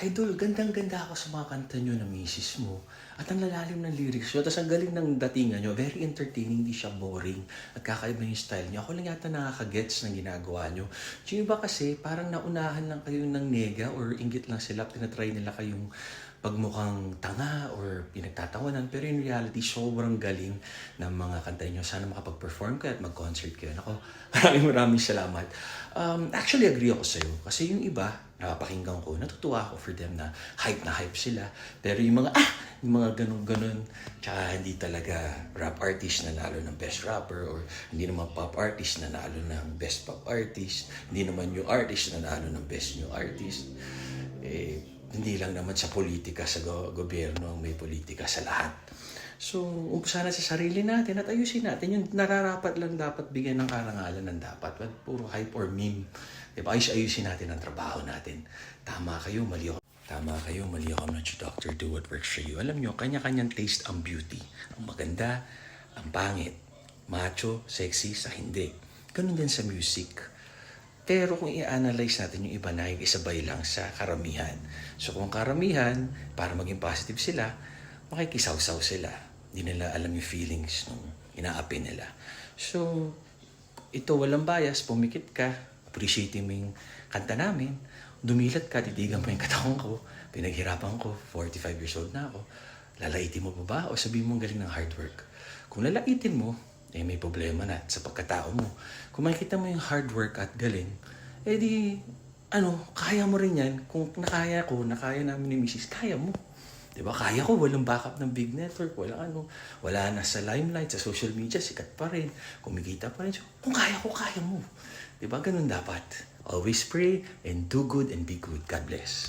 Idol, gandang-ganda ako sa mga kanta nyo na misis mo. At ang lalalim ng lyrics nyo. Tapos ang galing ng datingan nyo. Very entertaining, hindi siya boring. At kakaiba yung style nyo. Ako lang yata nakaka-gets ng ginagawa nyo. Yung iba kasi, parang naunahan lang kayo ng nega or inggit lang sila. Tinatry nila kayong pagmukhang tanga or pinagtatawanan. Pero in reality, sobrang galing ng mga kanta nyo. Sana makapag-perform kayo at mag-concert kayo. Ako, maraming maraming salamat. Um, actually, agree ako sa'yo. Kasi yung iba, napapakinggan ko, natutuwa ako for them na hype na hype sila. Pero yung mga, ah, yung mga ganun-ganun, tsaka hindi talaga rap artist na nalo ng best rapper or hindi naman pop artist na nalo ng best pop artist, hindi naman new artist na nalo ng best new artist. Eh, hindi lang naman sa politika, sa go- gobyerno, may politika sa lahat. So, umpisa sa sarili natin at ayusin natin. Yung nararapat lang dapat bigyan ng karangalan ng dapat. Wag puro hype or meme. Diba? Ayus-ayusin natin ang trabaho natin. Tama kayo, mali ako. Tama kayo, mali ako. I'm not your doctor. Do what works for you. Alam nyo, kanya-kanyang taste ang beauty. Ang maganda, ang pangit. Macho, sexy, sa hindi. Ganun din sa music. Pero kung i-analyze natin yung iba na yung isabay lang sa karamihan. So kung karamihan, para maging positive sila, makikisaw-saw sila. Hindi nila alam yung feelings nung inaapi nila. So, ito walang bias, pumikit ka, appreciate mo yung kanta namin, dumilat ka, titigan mo yung katawan ko, pinaghirapan ko, 45 years old na ako, lalaitin mo pa ba o sabihin mo galing ng hard work? Kung lalaitin mo, eh may problema na sa pagkatao mo. Kung makikita mo yung hard work at galing, eh di, ano, kaya mo rin yan. Kung nakaya ko, nakaya namin ni Mrs., kaya mo. Diba? Kaya ko, walang backup ng big network, wala ano, wala na sa limelight, sa social media, sikat pa rin, kumikita pa rin. So, kung kaya ko, kaya mo. Diba? Ganun dapat. Always pray and do good and be good. God bless.